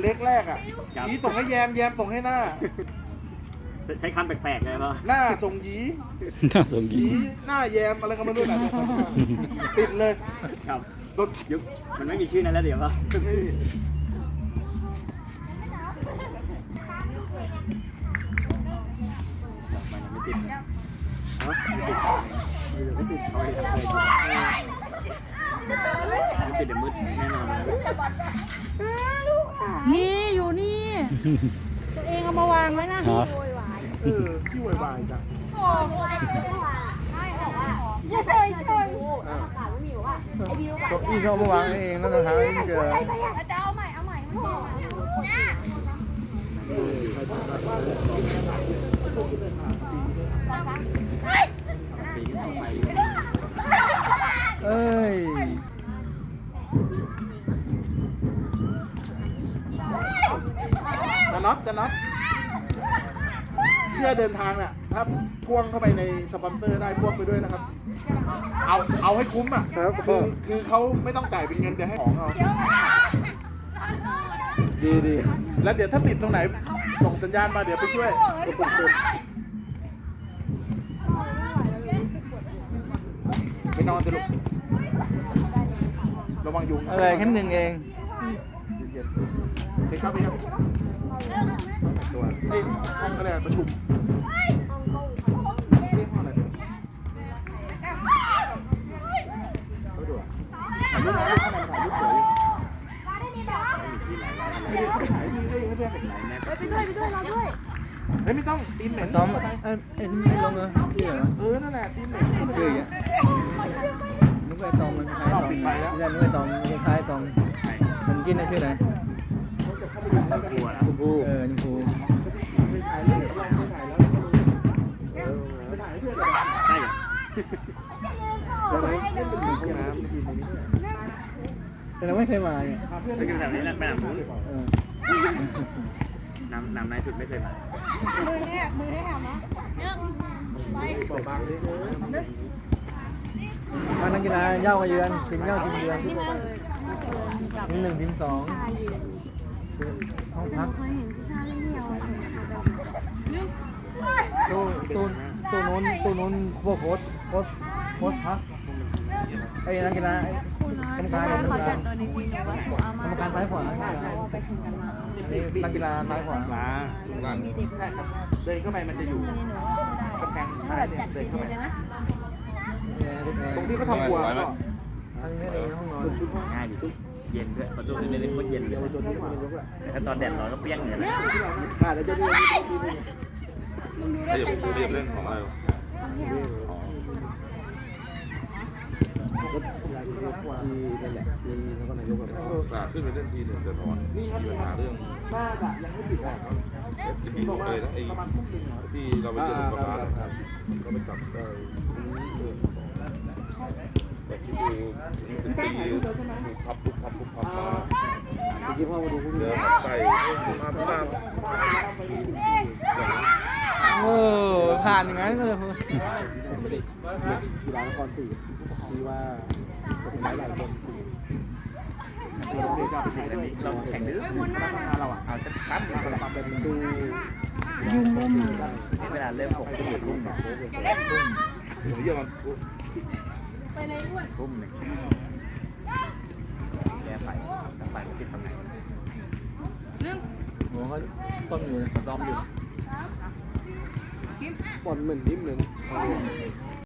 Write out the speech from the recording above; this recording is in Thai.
เล็กแรกอะครับ ยีส่งให้แยมแยมส่งให้หน้า ใช้คำแปลกๆเลยป่ะหน้าส่งยีน่าสงยียีหน้าแยมอะไรก็ไม่รู้นะติดเลยครับรถยุคมันไม่มีชื่อนั้นแล้วเดี๋ยวป่ะไม่มีมันยังไม่ติดฮะไม่ติดไม่ติดเขาให้ทำเลยไม่ติดเดี๋ยวมืดแน่นอนเลย นี่อยู่นี่ ตัวเองเอามาวางไว้นะฮะเออที่วายๆจังอย่าเฉยเฉยอ่าเก้าอี้เขาเอามาวางเองแล้วรองเท้าไม่เจอจะเอาใหม่เอาใหม่ไม่พอ ปีนี้ต้องไป เอ้ย จะ น็อตจะน็อตเชื่อเดินทางน่ะถ้าพ่วงเข้าไปในสปอนเซอร์ได้พ่วงไปด้วยนะครับ เอาเอาให้คุ้มอะครับ คือคือเขาไม่ต้องจ่ายเป็นเงินเดี๋ยวให้ของเอาดีดีแล้วเดี๋ยวถ้าติดตรงไหน ส่งสัญญาณมาเดี๋ยวไปช่วย ไปนอนจะลุกระวังยุงนอะไรแค่หนึ่งเองเย็นๆไปครับไปครับ ตัวเอ้ยห้องอะไรประชุมเรียกห้องอะไรเขาดูอะถ่ายรูปนะถ่ายรูปถ่ายรูปสวยอยู่ไม่ได้เขาไปถ่ายให้ให้เพื่อนเด็กไหนไปด้วยไปด้วยเราด้วยเฮ้ยไม่ต้องตีนเหม็นต้อมเข้าไปเอ้ยเอ็นไม่ลงเหรอพี่เหรอเออนั่นแหละตีนเหม็นเข้าไปคืออย่างเงี้ยนึกว่าไอ้ตองมันคล้ายตองปิดไฟแล้วไม่ใช่นึกว่าไอ้ตองมันคล้ายตองใช่มันกินได้ชื่ออะไรกลัวนะชมพู เออชมพูแล้วเออไปถ่ายใช่ไงแต่เราไม่เคยมาเนี่ยพาเพื่อนแบบนี้นะแม่น้ำนู้นเออน้ำน้ำในสุดไม่เคยมามือเนี่ยมือได้หมะบอกบางเลยมานักกีฬาเย่ากันเยือนทีมเย่าทีมเยือนทีมหนึ่งทีมสอง ห้องพักเคยเห็นพิซซ่าเล่นเดียวตู้ตู้ตู้นู้นตู้นู้นพวกโค้ชโค้ชโค้ชพักไอ้นักกีฬากรรมการกรรมเขากาจัดตัวนี้จริงหรือว่าสูอามากรรมการซ้ายขวาไปถึงกันมาอันนี้นักกีฬาซ้ายขวามีเด็กใช่ครับเดินเข้าไปมันจะอยู่นี่หนูว่าช่วยได้กำแพงซ้ายเนี่ยจัดเดินเข้าไปตรงที่เขาทำครัวก็อันนี้ในห้องนอนง่ายดิ เย็นด้วยประตูเล่นๆโคตรเย็นเลยแต่ถ้าตอนแดดร้อนก็เปรี้ยงเลยนะขาดแล้วจะดูไม่อยากไม่อยากเล่นของอะไรหรอที่นั่นแหละที่นครนายกแบบอุตส่าห์ขึ้นไปเล่นทีหนึ่งแต่นอนมีปัญหาเรื่องหน้าอะยังไม่ปิดอะที่พี่บอกเลยนะไอ้ที่เราไปเจอประธานก็ไปจับได้ แต่คิดดูถึงปีถูกพับทุกพับทุกพับมาเมื่อกี้พ่อมาดูพวกเดินใส่มาพน้โอ้ผ่านอย่างนั้นก็เลยกีฬานครศรีที่ว่าจะเป็นหลายคนเราเรียนการไปแต่ด้วยเราแข่งดื้อเราอะเอาสักครั้งเราทำเป็นดูเวลาเริ่มหกทุ่มทุ่มำเยอะมัน ทุ่มหนึ่งแก้ไฟไฟก็ติดทำไงผมก็ต้มอยู่ซ้อมอยู่บอลเหมือนนิ่มเลย